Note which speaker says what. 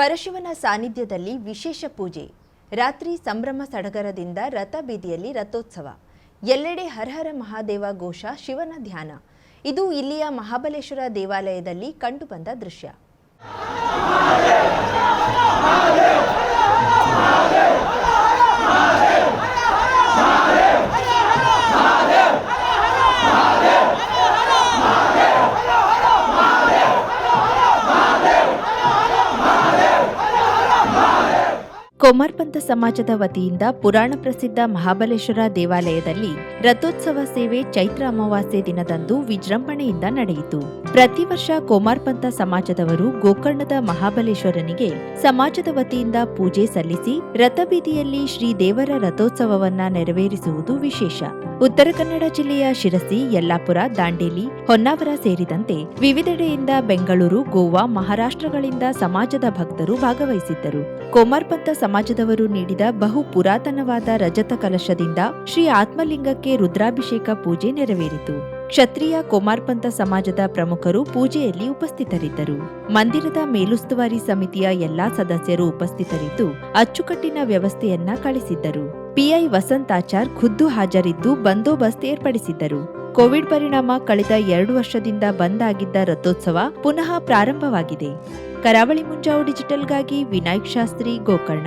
Speaker 1: ಪರಶಿವನ ಸಾನ್ನಿಧ್ಯದಲ್ಲಿ ವಿಶೇಷ ಪೂಜೆ. ರಾತ್ರಿ ಸಂಭ್ರಮ ಸಡಗರದಿಂದ ರಥ ಬೀದಿಯಲ್ಲಿ ರಥೋತ್ಸವ. ಎಲ್ಲೆಡೆ ಹರಹರ ಮಹಾದೇವ ಘೋಷ ಶಿವನ ಧ್ಯಾನ. ಇದು ಇಲ್ಲಿಯ ಮಹಾಬಲೇಶ್ವರ ದೇವಾಲಯದಲ್ಲಿ ಕಂಡುಬಂದ ದೃಶ್ಯ. ಕೊಮರ್ಪಂಥ ಸಮಾಜದ ವತಿಯಿಂದ ಪುರಾಣ ಪ್ರಸಿದ್ಧ ಮಹಾಬಲೇಶ್ವರ ದೇವಾಲಯದಲ್ಲಿ ರಥೋತ್ಸವ ಸೇವೆ ಚೈತ್ರ ಅಮಾವಾಸ್ಯೆ ದಿನದಂದು ವಿಜೃಂಭಣೆಯಿಂದ ನಡೆಯಿತು. ಪ್ರತಿ ವರ್ಷ ಕೋಮಾರ್ಪಂಥ ಸಮಾಜದವರು ಗೋಕರ್ಣದ ಮಹಾಬಲೇಶ್ವರನಿಗೆ ಸಮಾಜದ ವತಿಯಿಂದ ಪೂಜೆ ಸಲ್ಲಿಸಿ ರಥಬೀದಿಯಲ್ಲಿ ಶ್ರೀ ದೇವರ ರಥೋತ್ಸವವನ್ನ ನೆರವೇರಿಸುವುದು ವಿಶೇಷ. ಉತ್ತರ ಕನ್ನಡ ಜಿಲ್ಲೆಯ ಶಿರಸಿ, ಯಲ್ಲಾಪುರ, ದಾಂಡೇಲಿ, ಹೊನ್ನಾವರ ಸೇರಿದಂತೆ ವಿವಿಧೆಡೆಯಿಂದ ಬೆಂಗಳೂರು, ಗೋವಾ, ಮಹಾರಾಷ್ಟ್ರಗಳಿಂದ ಸಮಾಜದ ಭಕ್ತರು ಭಾಗವಹಿಸಿದ್ದರು. ಕೋಮಾರ್ಪಂಥ ಸಮಾಜದವರು ನೀಡಿದ ಬಹು ಪುರಾತನವಾದ ರಜತ ಕಲಶದಿಂದ ಶ್ರೀ ಆತ್ಮಲಿಂಗಕ್ಕೆ ರುದ್ರಾಭಿಷೇಕ ಪೂಜೆ ನೆರವೇರಿತು. ಕ್ಷತ್ರಿಯ ಕುಮಾರ್ಪಂಥ ಸಮಾಜದ ಪ್ರಮುಖರು ಪೂಜೆಯಲ್ಲಿ ಉಪಸ್ಥಿತರಿದ್ದರು. ಮಂದಿರದ ಮೇಲುಸ್ತುವಾರಿ ಸಮಿತಿಯ ಎಲ್ಲಾ ಸದಸ್ಯರು ಉಪಸ್ಥಿತರಿದ್ದು ಅಚ್ಚುಕಟ್ಟಿನ ವ್ಯವಸ್ಥೆಯನ್ನ ಕಳಿಸಿದ್ದರು. ಪಿಐ ವಸಂತಾಚಾರ್ ಖುದ್ದು ಹಾಜರಿದ್ದು ಬಂದೋಬಸ್ತ್ ಏರ್ಪಡಿಸಿದ್ದರು. ಕೋವಿಡ್ ಪರಿಣಾಮ ಕಳೆದ ಎರಡು ವರ್ಷದಿಂದ ಬಂದ್ ಆಗಿದ್ದ ರಥೋತ್ಸವ ಪುನಃ ಪ್ರಾರಂಭವಾಗಿದೆ. ಕರಾವಳಿ ಮುಂಜಾವು ಡಿಜಿಟಲ್ಗಾಗಿ ವಿನಾಯಕ್ ಶಾಸ್ತ್ರಿ ಗೋಕರ್ಣ.